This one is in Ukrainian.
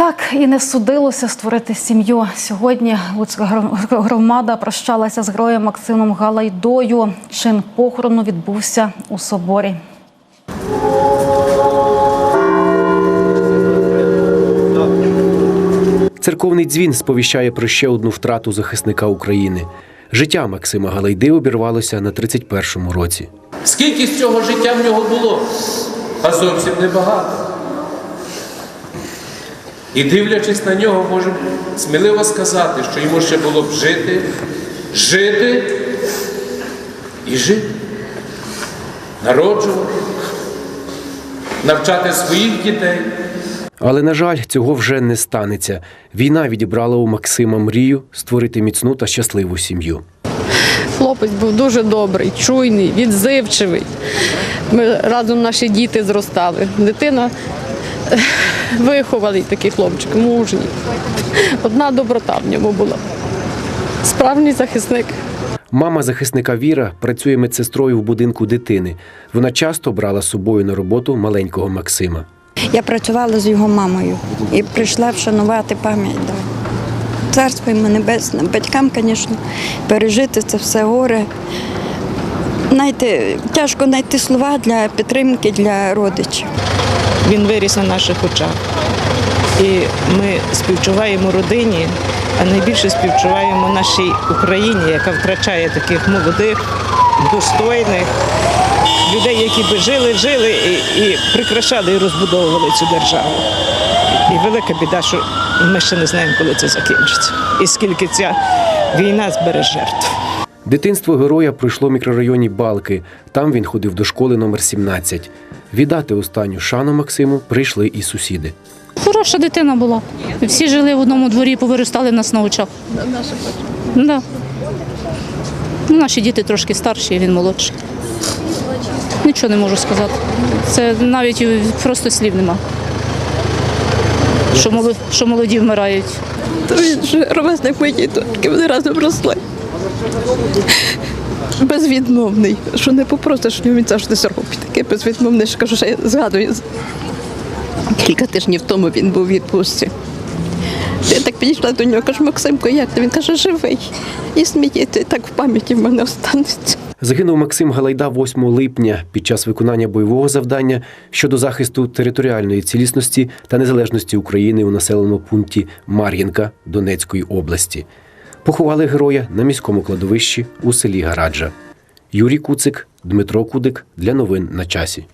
Так і не судилося створити сім'ю. Сьогодні Луцька громада прощалася з героєм Максимом Галайдою. Чин похорону відбувся у соборі. Церковний дзвін сповіщає про ще одну втрату захисника України. Життя Максима Галайди обірвалося на 31-му році. Скільки з цього життя в нього було? А зовсім небагато. І дивлячись на нього, можемо сміливо сказати, що йому ще було б жити, жити і жити, народжувати, навчати своїх дітей. Але, на жаль, цього вже не станеться. Війна відібрала у Максима мрію створити міцну та щасливу сім'ю. Хлопець був дуже добрий, чуйний, відзивчивий. Ми разом наші діти зростали. Дитина ех, вихований такий хлопчик, мужній. Одна доброта в ньому була. Справжній захисник. Мама захисника Віра працює медсестрою в будинку дитини. Вона часто брала з собою на роботу маленького Максима. Я працювала з його мамою і прийшла вшанувати пам'ять. Царство йому небесне. Батькам, звісно, пережити це все горе. Знаєте, тяжко знайти слова для підтримки для родичів. Він виріс на наших очах. І ми співчуваємо родині, а найбільше співчуваємо нашій Україні, яка втрачає таких молодих, достойних людей, які би жили, жили і, і прикрашали і розбудовували цю державу. І велика біда, що ми ще не знаємо, коли це закінчиться. І скільки ця війна збере жертв. Дитинство героя пройшло в мікрорайоні Балки. Там він ходив до школи номер 17. Віддати останню шану Максиму прийшли і сусіди. Хороша дитина була. Всі жили в одному дворі, повиростали нас на очах. Да. Ну, наші діти трошки старші, він молодший. Нічого не можу сказати. Це навіть просто слів нема. Що молоді, що молоді вмирають. То він же ровесник моєї дочки, вони разом росли. Безвідмовний, що не попросиш, що він завжди зробить. Таке безвідмовне, що кажу, що я згадую. Кілька тижнів тому він був у відпустці. Я так підійшла до нього, кажу, Максимко, як ти? Він каже, живий. І сміється, і так в пам'яті в мене останеться. Загинув Максим Галайда 8 липня під час виконання бойового завдання щодо захисту територіальної цілісності та незалежності України у населеному пункті Мар'їнка Донецької області. Поховали героя на міському кладовищі у селі Гараджа. Юрій Куцик, Дмитро Кудик для новин на часі.